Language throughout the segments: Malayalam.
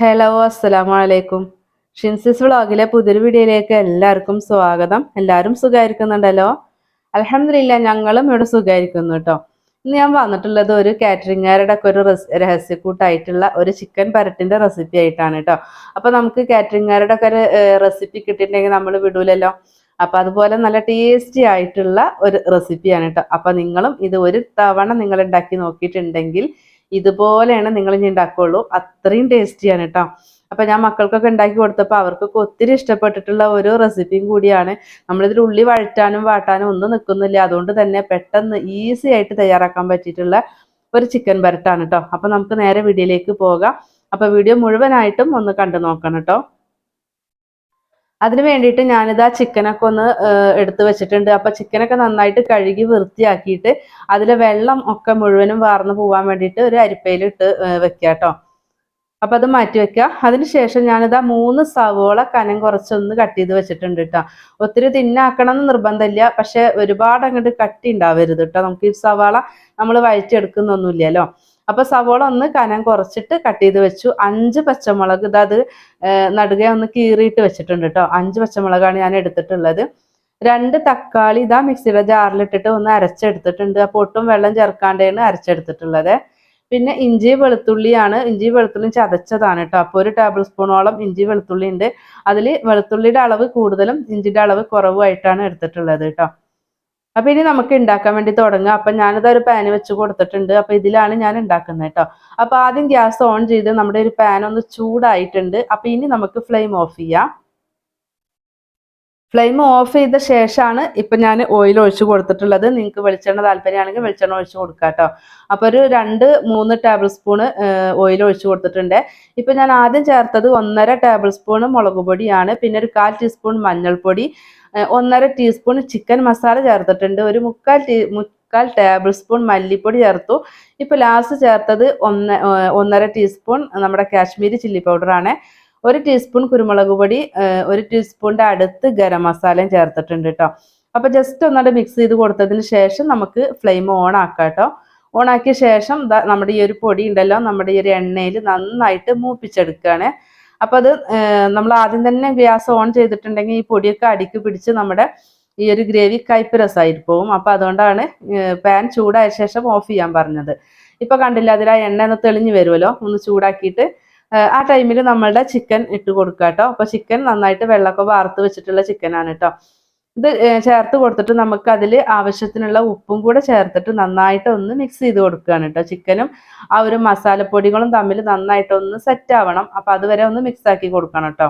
ഹലോ അസ്സലാമു അലൈക്കും ഷിൻസിസ് വ്ളോഗിലെ പുതിയൊരു വീഡിയോയിലേക്ക് എല്ലാവർക്കും സ്വാഗതം. എല്ലാവരും സുഖമായിരിക്കുന്നുണ്ടല്ലോ? അലഹമില്ല ഞങ്ങളും ഇവിടെ സുഖമായിരിക്കുന്നു കേട്ടോ. ഇന്ന് ഞാൻ വന്നിട്ടുള്ളത് ഒരു കാറ്ററിംഗുകാരുടെ ഒക്കെ ഒരു രഹസ്യക്കൂട്ടായിട്ടുള്ള ഒരു ചിക്കൻ പരട്ടിന്റെ റെസിപ്പി ആയിട്ടാണ് കേട്ടോ. അപ്പോൾ നമുക്ക് കാറ്ററിംഗുകാരുടെ ഒക്കെ ഒരു റെസിപ്പി കിട്ടിയിട്ടുണ്ടെങ്കിൽ നമ്മൾ വിടൂലല്ലോ. അപ്പോൾ അതുപോലെ നല്ല ടേസ്റ്റി ആയിട്ടുള്ള ഒരു റെസിപ്പിയാണ് കേട്ടോ. അപ്പോൾ നിങ്ങളും ഇത് ഒരു തവണ നിങ്ങൾ ഉണ്ടാക്കി നോക്കിയിട്ടുണ്ടെങ്കിൽ ഇതുപോലെയാണ് നിങ്ങൾ ഇനി ഉണ്ടാക്കുള്ളൂ. അത്രയും ടേസ്റ്റിയാണ് കേട്ടോ അപ്പൊ ഞാൻ മക്കൾക്കൊക്കെ ഉണ്ടാക്കി കൊടുത്തപ്പോൾ അവർക്കൊക്കെ ഒത്തിരി ഇഷ്ടപ്പെട്ടിട്ടുള്ള ഒരു റെസിപ്പിയും കൂടിയാണ്. നമ്മളിതിൽ ഉള്ളി വഴറ്റാനും വാട്ടാനും ഒന്നും നിൽക്കുന്നില്ല അതുകൊണ്ട് തന്നെ പെട്ടെന്ന് ഈസി ആയിട്ട് തയ്യാറാക്കാൻ പറ്റിയിട്ടുള്ള ഒരു ചിക്കൻ ബരട്ടാണ് കേട്ടോ അപ്പൊ നമുക്ക് നേരെ വീഡിയോയിലേക്ക് പോകാം. അപ്പൊ വീഡിയോ മുഴുവനായിട്ടും ഒന്ന് കണ്ടു നോക്കണം കേട്ടോ അതിന് വേണ്ടിയിട്ട് ഞാനിതാ ചിക്കനൊക്കെ ഒന്ന് എടുത്തു വെച്ചിട്ടുണ്ട്. അപ്പൊ ചിക്കനൊക്കെ നന്നായിട്ട് കഴുകി വൃത്തിയാക്കിയിട്ട് അതിലെ വെള്ളം ഒക്കെ മുഴുവനും വാർന്നു പോവാൻ വേണ്ടിയിട്ട് ഒരു അരിപ്പയിലിട്ട് വെക്കുക കേട്ടോ അപ്പൊ അത് മാറ്റി വെക്കുക അതിനുശേഷം ഞാനിതാ മൂന്ന് സവോള കനം കുറച്ചൊന്ന് കട്ട് ചെയ്ത് വെച്ചിട്ടുണ്ട് കേട്ടോ ഒത്തിരി തിന്നാക്കണം എന്ന് നിർബന്ധമില്ല. പക്ഷെ ഒരുപാട് അങ്ങോട്ട് കട്ടി ഉണ്ടാവരുത് കേട്ടോ നമുക്ക് ഈ സവാള നമ്മൾ വഴറ്റിയെടുക്കുന്നൊന്നുമില്ലല്ലോ. അപ്പൊ സവോള ഒന്ന് കനം കുറച്ചിട്ട് കട്ട് ചെയ്ത് വെച്ചു. അഞ്ച് പച്ചമുളക് ഇതത് നടുക ഒന്ന് കീറിയിട്ട് വെച്ചിട്ടുണ്ട് കേട്ടോ അഞ്ച് പച്ചമുളകാണ് ഞാൻ എടുത്തിട്ടുള്ളത്. രണ്ട് തക്കാളി ഇതാ മിക്സിയുടെ ജാറിലിട്ടിട്ട് ഒന്ന് അരച്ചെടുത്തിട്ടുണ്ട്. അപ്പോൾ ഒട്ടും വെള്ളം ചേർക്കാണ്ടാണ് അരച്ചെടുത്തിട്ടുള്ളത്. പിന്നെ ഇഞ്ചി വെളുത്തുള്ളിയാണ്. ഇഞ്ചി വെളുത്തുള്ളി ചതച്ചതാണ് കേട്ടോ അപ്പോൾ ഒരു ടേബിൾ സ്പൂണോളം ഇഞ്ചി വെളുത്തുള്ളി ഉണ്ട് അതിൽ വെളുത്തുള്ളിയുടെ അളവ് കൂടുതലും ഇഞ്ചിന്റെ അളവ് കുറവുമായിട്ടാണ് എടുത്തിട്ടുള്ളത് കേട്ടോ അപ്പൊ ഇനി നമുക്ക് ഉണ്ടാക്കാൻ വേണ്ടി തുടങ്ങാം. അപ്പൊ ഞാനിത് ഒരു പാന് വെച്ച് കൊടുത്തിട്ടുണ്ട്. അപ്പൊ ഇതിലാണ് ഞാൻ ഉണ്ടാക്കുന്നത് കേട്ടോ. അപ്പൊ ആദ്യം ഗ്യാസ് ഓൺ ചെയ്ത് നമ്മുടെ ഒരു പാൻ ഒന്ന് ചൂടായിട്ടുണ്ട്. അപ്പൊ ഇനി നമുക്ക് ഫ്ലെയിം ഓഫ് ചെയ്യാം. ഫ്ലെയിം ഓഫ് ചെയ്ത ശേഷമാണ് ഇപ്പൊ ഞാൻ ഓയിൽ ഒഴിച്ചു കൊടുത്തിട്ടുള്ളത്. നിങ്ങൾക്ക് വെളിച്ചെണ്ണ താല്പര്യമാണെങ്കിൽ വെളിച്ചെണ്ണ ഒഴിച്ചു കൊടുക്കാം കേട്ടോ. അപ്പൊ ഒരു രണ്ട് മൂന്ന് ടേബിൾ സ്പൂണ് ഓയിൽ ഒഴിച്ചു കൊടുത്തിട്ടുണ്ട്. ഇപ്പൊ ഞാൻ ആദ്യം ചേർത്തത് ഒന്നര ടേബിൾ സ്പൂൺ മുളക് പൊടിയാണ്. പിന്നെ ഒരു കാൽ ടീസ്പൂൺ മഞ്ഞൾപ്പൊടി ഒന്നര ടീസ്പൂൺ ചിക്കൻ മസാല ചേർത്തിട്ടുണ്ട് ഒരു മുക്കാൽ ടീ മുക്കാൽ ടേബിൾ സ്പൂൺ മല്ലിപ്പൊടി ചേർത്തു. ഇപ്പൊ ലാസ്റ്റ് ചേർത്തത് ഒന്ന് ഒന്നര ടീസ്പൂൺ നമ്മുടെ കാശ്മീരി ചില്ലി പൗഡറാണ് ഒരു ടീസ്പൂൺ കുരുമുളക് പൊടി ഒരു ടീസ്പൂണിന്റെ അടുത്ത് ഗരം മസാലയും ചേർത്തിട്ടുണ്ട് കേട്ടോ അപ്പൊ ജസ്റ്റ് ഒന്നുകൂടെ മിക്സ് ചെയ്ത് കൊടുത്തതിന് ശേഷം നമുക്ക് ഫ്ലെയിം ഓൺ ആക്കാം കേട്ടോ ഓണാക്കിയ ശേഷം നമ്മുടെ ഈ ഒരു പൊടി ഉണ്ടല്ലോ നമ്മുടെ ഈ ഒരു എണ്ണയിൽ നന്നായിട്ട് മൂപ്പിച്ചെടുക്കുകയാണ് അപ്പൊ അത് നമ്മൾ ആദ്യം തന്നെ ഗ്യാസ് ഓൺ ചെയ്തിട്ടുണ്ടെങ്കിൽ ഈ പൊടിയൊക്കെ അടിക്ക് പിടിച്ച് നമ്മുടെ ഈ ഒരു ഗ്രേവി കയ്പ് രസമായിട്ട് പോകും അപ്പൊ അതുകൊണ്ടാണ് പാൻ ചൂടായ ശേഷം ഓഫ് ചെയ്യാൻ പറഞ്ഞത്. ഇപ്പൊ കണ്ടില്ല അതിൽ ആ എണ്ണ ഒന്ന് തെളിഞ്ഞു വരുമല്ലോ? ഒന്ന് ചൂടാക്കിയിട്ട് ആ ടൈമിൽ നമ്മളുടെ ചിക്കൻ ഇട്ട് കൊടുക്കുക കേട്ടോ. അപ്പൊ ചിക്കൻ നന്നായിട്ട് വെള്ളമൊക്കെ വാർത്ത് വെച്ചിട്ടുള്ള ചിക്കനാണ് കേട്ടോ. ഇത് ചേർത്ത് കൊടുത്തിട്ട് നമുക്ക് അതിൽ ആവശ്യത്തിനുള്ള ഉപ്പും കൂടെ ചേർത്തിട്ട് നന്നായിട്ട് ഒന്ന് മിക്സ് ചെയ്ത് കൊടുക്കുകയാണ് കേട്ടോ ചിക്കനും ആ ഒരു മസാലപ്പൊടികളും തമ്മിൽ നന്നായിട്ട് ഒന്ന് സെറ്റ് ആവണം. അപ്പൊ അതുവരെ ഒന്ന് മിക്സ് ആക്കി കൊടുക്കണം കേട്ടോ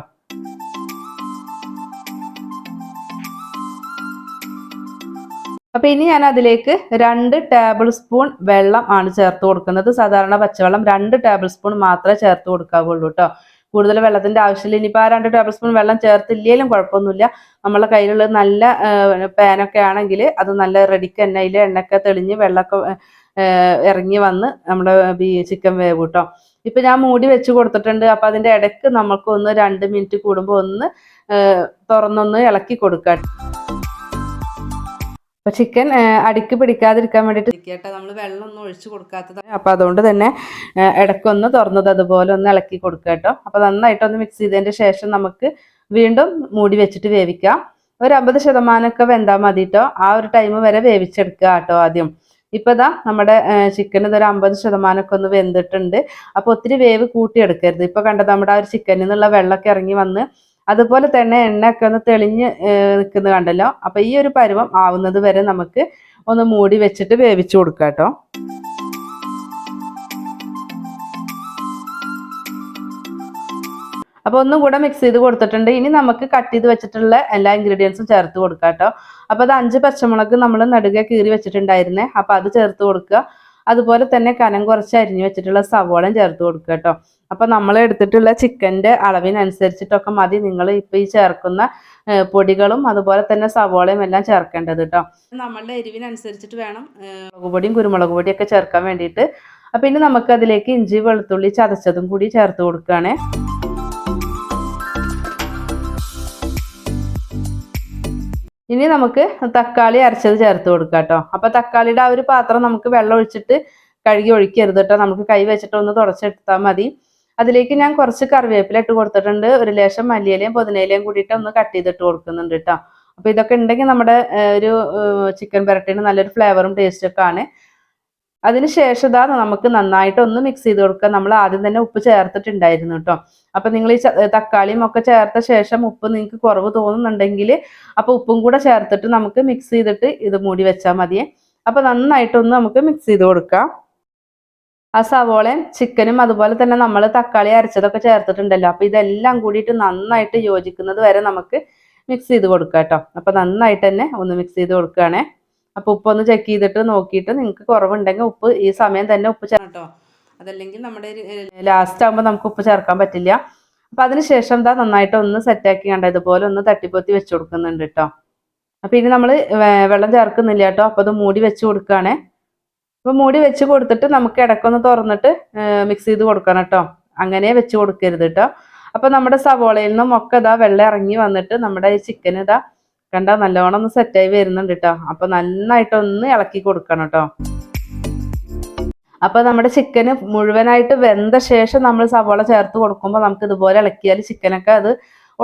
അപ്പൊ ഇനി ഞാൻ അതിലേക്ക് രണ്ട് ടേബിൾ സ്പൂൺ വെള്ളം ആണ് ചേർത്ത് കൊടുക്കുന്നത്. സാധാരണ പച്ചവെള്ളം രണ്ട് ടേബിൾ സ്പൂൺ മാത്രമേ ചേർത്ത് കൊടുക്കാവുള്ളൂ കേട്ടോ കൂടുതൽ വെള്ളത്തിന്റെ ആവശ്യമില്ല. ഇനിയിപ്പോൾ ആ രണ്ട് ടേബിൾ സ്പൂൺ വെള്ളം ചേർത്തില്ലേലും കുഴപ്പമൊന്നുമില്ല. നമ്മളെ കയ്യിലുള്ള നല്ല പാനൊക്കെ ആണെങ്കിൽ അത് നല്ല റെഡിക്ക് തന്നെ. അതിൽ എണ്ണയൊക്കെ തെളിഞ്ഞ് വെള്ളമൊക്കെ ഇറങ്ങി വന്ന് നമ്മുടെ ചിക്കൻ വേവ് കേട്ടോ ഇപ്പൊ ഞാൻ മൂടി വെച്ച് കൊടുത്തിട്ടുണ്ട്. അപ്പൊ അതിന്റെ ഇടയ്ക്ക് നമുക്ക് ഒന്ന് രണ്ട് മിനിറ്റ് കൂടുമ്പോൾ ഒന്ന് തുറന്നൊന്ന് ഇളക്കി കൊടുക്കാം അപ്പൊ ചിക്കൻ അടിക്ക് പിടിക്കാതിരിക്കാൻ വേണ്ടിയിട്ട് കേട്ടോ നമ്മൾ വെള്ളം ഒന്നും ഒഴിച്ചു കൊടുക്കാത്തത്. അപ്പൊ അതുകൊണ്ട് തന്നെ ഇടക്കൊന്ന് തുറന്നത് അതുപോലെ ഒന്ന് ഇളക്കി കൊടുക്കുക കേട്ടോ. അപ്പൊ നന്നായിട്ടൊന്ന് മിക്സ് ചെയ്തതിന്റെ ശേഷം നമുക്ക് വീണ്ടും മൂടി വെച്ചിട്ട് വേവിക്കാം. ഒരു അമ്പത് ശതമാനമൊക്കെ വെന്താൽ മതി കേട്ടോ ആ ഒരു ടൈം വരെ വേവിച്ചെടുക്കുക കേട്ടോ ആദ്യം. ഇപ്പൊ ഇതാ നമ്മുടെ ചിക്കൻ ഇതൊരു അമ്പത് ശതമാനമൊക്കെ ഒന്ന് വെന്തിട്ടുണ്ട്. അപ്പൊ ഒത്തിരി വേവ് കൂട്ടിയെടുക്കരുത്. ഇപ്പൊ കണ്ടത് നമ്മുടെ ആ ഒരു ചിക്കനിൽ നിന്നുള്ള വെള്ളമൊക്കെ ഇറങ്ങി വന്ന് അതുപോലെ തന്നെ എണ്ണയൊക്കെ ഒന്ന് തെളിഞ്ഞ് നിൽക്കുന്നത് കണ്ടല്ലോ. അപ്പൊ ഈ ഒരു പരുവം ആവുന്നത് വരെ നമുക്ക് ഒന്ന് മൂടി വെച്ചിട്ട് വേവിച്ചു കൊടുക്കാം കേട്ടോ. അപ്പോൾ ഒന്നും കൂടെ മിക്സ് ചെയ്ത് കൊടുത്തിട്ടുണ്ട്. ഇനി നമുക്ക് കട്ട് ചെയ്ത് വെച്ചിട്ടുള്ള എല്ലാ ഇൻഗ്രീഡിയൻസും ചേർത്ത് കൊടുക്കാം കേട്ടോ. അപ്പോൾ അത് അഞ്ച് പച്ചമുളക് നമ്മൾ നടുക കീറി വെച്ചിട്ടുണ്ടായിരുന്നേ. അപ്പോൾ അത് ചേർത്ത് കൊടുക്കുക. അതുപോലെ തന്നെ കനം കുറച്ച് അരിഞ്ഞു വെച്ചിട്ടുള്ള സവോളം ചേർത്ത് കൊടുക്കുക കേട്ടോ. അപ്പൊ നമ്മൾ എടുത്തിട്ടുള്ള ചിക്കന്റെ അളവിനനുസരിച്ചിട്ടൊക്കെ മതി നിങ്ങൾ ഇപ്പൊ ഈ ചേർക്കുന്ന പൊടികളും അതുപോലെ തന്നെ സവോളയും എല്ലാം ചേർക്കേണ്ടത് കേട്ടോ നമ്മളുടെ എരിവിനനുസരിച്ചിട്ട് വേണം മുളക് പൊടിയും കുരുമുളക് പൊടിയും ഒക്കെ ചേർക്കാൻ വേണ്ടിയിട്ട്. അപ്പൊ ഇനി നമുക്ക് അതിലേക്ക് ഇഞ്ചി വെളുത്തുള്ളി ചതച്ചതും കൂടി ചേർത്ത് കൊടുക്കുകയാണേ ഇനി നമുക്ക് തക്കാളി അരച്ചത് ചേർത്ത് കൊടുക്കാം കേട്ടോ അപ്പൊ തക്കാളിയുടെ ആ ഒരു പാത്രം നമുക്ക് വെള്ളം ഒഴിച്ചിട്ട് കഴുകി ഒഴിക്കരുത് കേട്ടോ നമുക്ക് കൈ വെച്ചിട്ട് ഒന്ന് തുടച്ചെടുത്താൽ മതി. അതിലേക്ക് ഞാൻ കുറച്ച് കറിവേപ്പില ഇട്ട് കൊടുത്തിട്ടുണ്ട്. ഒരു ലേശം മല്ലിയിലയും പുതിനയിലയും കൂടിയിട്ട് ഒന്ന് കട്ട് ചെയ്തിട്ട് കൊടുക്കുന്നുണ്ട് കേട്ടോ അപ്പോൾ ഇതൊക്കെ ഉണ്ടെങ്കിൽ നമ്മുടെ ഒരു ചിക്കൻ പെരട്ടിന് നല്ലൊരു ഫ്ലേവറും ടേസ്റ്റും ഒക്കെ ആണ്. അതിന് ശേഷം ഇതാ നമുക്ക് നന്നായിട്ട് ഒന്ന് മിക്സ് ചെയ്ത് കൊടുക്കുക. നമ്മൾ ആദ്യം തന്നെ ഉപ്പ് ചേർത്തിട്ടുണ്ടായിരുന്നു കേട്ടോ അപ്പൊ നിങ്ങൾ ഈ തക്കാളിയും ഒക്കെ ചേർത്ത ശേഷം ഉപ്പ് നിങ്ങൾക്ക് കുറവ് തോന്നുന്നുണ്ടെങ്കിൽ അപ്പൊ ഉപ്പും കൂടെ ചേർത്തിട്ട് നമുക്ക് മിക്സ് ചെയ്തിട്ട് ഇത് മൂടി വെച്ചാൽ മതിയേ. അപ്പൊ നന്നായിട്ടൊന്ന് നമുക്ക് മിക്സ് ചെയ്ത് കൊടുക്കാം. ആ സവോളയും ചിക്കനും അതുപോലെ തന്നെ നമ്മൾ തക്കാളി അരച്ചതൊക്കെ ചേർത്തിട്ടുണ്ടല്ലോ. അപ്പൊ ഇതെല്ലാം കൂടിയിട്ട് നന്നായിട്ട് യോജിക്കുന്നത് വരെ നമുക്ക് മിക്സ് ചെയ്ത് കൊടുക്കാം കേട്ടോ. അപ്പൊ നന്നായിട്ട് തന്നെ ഒന്ന് മിക്സ് ചെയ്ത് കൊടുക്കുകയാണേ. അപ്പൊ ഉപ്പ് ഒന്ന് ചെക്ക് ചെയ്തിട്ട് നോക്കിയിട്ട് നിങ്ങൾക്ക് കുറവുണ്ടെങ്കിൽ ഉപ്പ് ഈ സമയം തന്നെ ഉപ്പ് ചേർക്കാം കേട്ടോ. അതല്ലെങ്കിൽ നമ്മുടെ ലാസ്റ്റ് ആകുമ്പോൾ നമുക്ക് ഉപ്പ് ചേർക്കാൻ പറ്റില്ല. അപ്പൊ അതിനുശേഷം എന്താ നന്നായിട്ട് ഒന്ന് സെറ്റാക്കി കണ്ട ഇതുപോലെ ഒന്ന് തട്ടിപ്പൊത്തി വെച്ച് കൊടുക്കുന്നുണ്ട് കേട്ടോ. അപ്പൊ ഇനി നമ്മൾ വെള്ളം ചേർക്കുന്നില്ല കേട്ടോ. അപ്പൊ അത് മൂടി വെച്ച് കൊടുക്കുകയാണേ. അപ്പൊ മൂടി വെച്ച് കൊടുത്തിട്ട് നമുക്ക് ഇടക്കൊന്ന് തുറന്നിട്ട് മിക്സ് ചെയ്ത് കൊടുക്കണം കേട്ടോ. അങ്ങനെ വെച്ച് കൊടുക്കരുത് കേട്ടോ. അപ്പൊ നമ്മുടെ സവോളയിൽ നിന്നും ഒക്കെ ഇതാ വെള്ളം ഇറങ്ങി വന്നിട്ട് നമ്മുടെ ഈ ചിക്കൻ ഇതാ കണ്ട നല്ലോണം ഒന്ന് സെറ്റായി വരുന്നുണ്ട് കേട്ടോ. അപ്പൊ നന്നായിട്ടൊന്ന് ഇളക്കി കൊടുക്കണം കേട്ടോ. അപ്പൊ നമ്മുടെ ചിക്കന് മുഴുവനായിട്ട് വെന്ത ശേഷം നമ്മൾ സവോള ചേർത്ത് കൊടുക്കുമ്പോൾ നമുക്ക് ഇതുപോലെ ഇളക്കിയാൽ ചിക്കനൊക്കെ അത്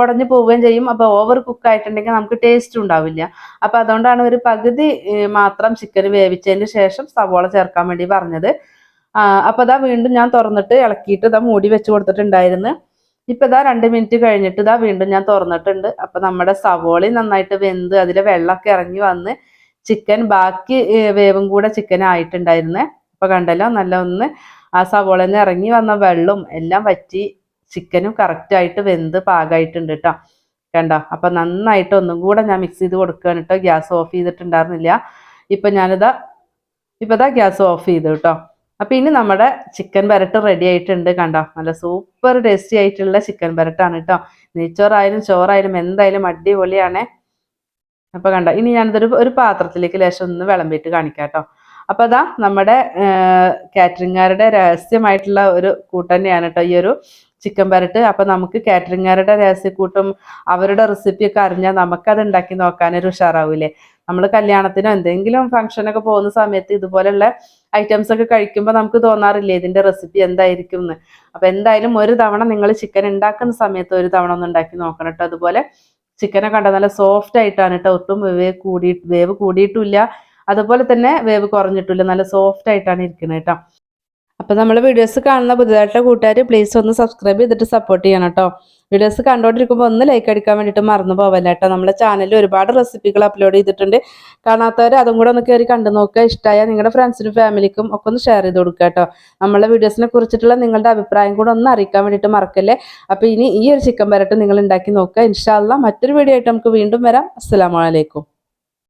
ഉടഞ്ഞു പോവുകയും ചെയ്യും. അപ്പൊ ഓവർ കുക്ക് ആയിട്ടുണ്ടെങ്കിൽ നമുക്ക് ടേസ്റ്റ് ഉണ്ടാവില്ല. അപ്പൊ അതുകൊണ്ടാണ് ഒരു പകുതി മാത്രം ചിക്കൻ വേവിച്ചതിന് ശേഷം സവോള ചേർക്കാൻ വേണ്ടി പറഞ്ഞത്. അപ്പൊ അതാ വീണ്ടും ഞാൻ തുറന്നിട്ട് ഇളക്കിയിട്ട് ഇതാ മൂടി വെച്ച് കൊടുത്തിട്ടുണ്ടായിരുന്നു. ഇപ്പൊ ഇതാ രണ്ട് മിനിറ്റ് കഴിഞ്ഞിട്ട് ഇതാ വീണ്ടും ഞാൻ തുറന്നിട്ടുണ്ട്. അപ്പൊ നമ്മുടെ സവോളി നന്നായിട്ട് വെന്ത് അതിലെ വെള്ളമൊക്കെ ഇറങ്ങി വന്ന് ചിക്കൻ ബാക്കി വേവും കൂടെ ചിക്കൻ ആയിട്ടുണ്ടായിരുന്നേ. അപ്പൊ കണ്ടല്ലോ നല്ല ഒന്ന് ആ സവോളയിൽ ഇറങ്ങി വന്ന വെള്ളം എല്ലാം വറ്റി ചിക്കനും കറക്റ്റായിട്ട് വെന്ത് പാകമായിട്ടുണ്ട് കേട്ടോ കണ്ടോ? അപ്പം നന്നായിട്ട് ഒന്നും കൂടെ ഞാൻ മിക്സ് ചെയ്ത് കൊടുക്കുകയാണ് കേട്ടോ ഗ്യാസ് ഓഫ് ചെയ്തിട്ടുണ്ടായിരുന്നില്ല. ഇപ്പം ഞാനിതാ ഇപ്പം ഇതാ ഗ്യാസ് ഓഫ് ചെയ്തു കേട്ടോ അപ്പം ഇനി നമ്മുടെ ചിക്കൻ പരട്ട് റെഡി ആയിട്ടുണ്ട് കണ്ടോ? നല്ല സൂപ്പർ ടേസ്റ്റി ആയിട്ടുള്ള ചിക്കൻ പരട്ടാണ് കേട്ടോ നെയ്ച്ചോറായാലും ചോറായാലും എന്തായാലും അടിപൊളിയാണ്. അപ്പം കണ്ടോ? ഇനി ഞാനിതൊരു ഒരു പാത്രത്തിലേക്ക് ലേശം ഒന്ന് വിളമ്പിയിട്ട് കാണിക്കാം കേട്ടോ അപ്പം അതാ നമ്മുടെ കാറ്ററിംഗുകാരുടെ രഹസ്യമായിട്ടുള്ള ഒരു കൂട്ടന്നെയാണ് കേട്ടോ ഈ ഒരു ചിക്കൻ പരട്ട്. അപ്പൊ നമുക്ക് കാറ്ററിംഗുകാരുടെ രഹസ്യക്കൂട്ടും അവരുടെ റെസിപ്പി ഒക്കെ അറിഞ്ഞാൽ നമുക്കത് ഉണ്ടാക്കി നോക്കാനൊരു ഉഷാറാവൂലേ? നമ്മൾ കല്യാണത്തിനോ എന്തെങ്കിലും ഫംഗ്ഷനൊക്കെ പോകുന്ന സമയത്ത് ഇതുപോലെയുള്ള ഐറ്റംസ് ഒക്കെ കഴിക്കുമ്പോൾ നമുക്ക് തോന്നാറില്ലേ ഇതിന്റെ റെസിപ്പി എന്തായിരിക്കും എന്ന് അപ്പൊ എന്തായാലും ഒരു തവണ നിങ്ങൾ ചിക്കൻ ഉണ്ടാക്കുന്ന സമയത്ത് ഒരു തവണ ഒന്ന് ഉണ്ടാക്കി നോക്കണം കേട്ടോ. അതുപോലെ ചിക്കനെ കണ്ട നല്ല സോഫ്റ്റ് ആയിട്ടാണ് കേട്ടോ. ഒട്ടും വേവ് കൂടി വേവ് കൂടിയിട്ടില്ല. അതുപോലെ തന്നെ വേവ് കുറഞ്ഞിട്ടില്ല. നല്ല സോഫ്റ്റ് ആയിട്ടാണ് ഇരിക്കുന്നത് കേട്ടോ. അപ്പൊ നമ്മൾ വീഡിയോസ് കാണുന്ന പുതിയതായിട്ടുള്ള കൂട്ടുകാർ പ്ലീസ് ഒന്ന് സബ്സ്ക്രൈബ് ചെയ്തിട്ട് സപ്പോർട്ട് ചെയ്യണം കേട്ടോ വീഡിയോസ് കണ്ടുകൊണ്ടിരിക്കുമ്പോൾ ഒന്ന് ലൈക്ക് അടിക്കാൻ വേണ്ടിയിട്ട് മറന്നു പോവല്ല കേട്ടോ നമ്മുടെ ചാനലിൽ ഒരുപാട് റെസിപ്പികൾ അപ്ലോഡ് ചെയ്തിട്ടുണ്ട്. കാണാത്തവർ അതും കൂടെ ഒന്ന് കയറി കണ്ടു നോക്കുക. ഇഷ്ടമായ നിങ്ങളുടെ ഫ്രണ്ട്സിനും ഫാമിലിക്കും ഒക്കെ ഒന്ന് ഷെയർ ചെയ്ത് കൊടുക്കുക കേട്ടോ നമ്മളെ വീഡിയോസിനെ കുറിച്ചിട്ടുള്ള നിങ്ങളുടെ അഭിപ്രായം കൂടെ ഒന്ന് അറിയിക്കാൻ വേണ്ടിയിട്ട് മറക്കല്ലേ. അപ്പോൾ ഇനി ഈ ഒരു ചിക്കൻ പരട്ട് നിങ്ങൾ ഉണ്ടാക്കി നോക്കുക. ഇൻഷാല്ല മറ്റൊരു വീഡിയോ ആയിട്ട് നമുക്ക് വീണ്ടും വരാം. അസ്സാം അലൈക്കും.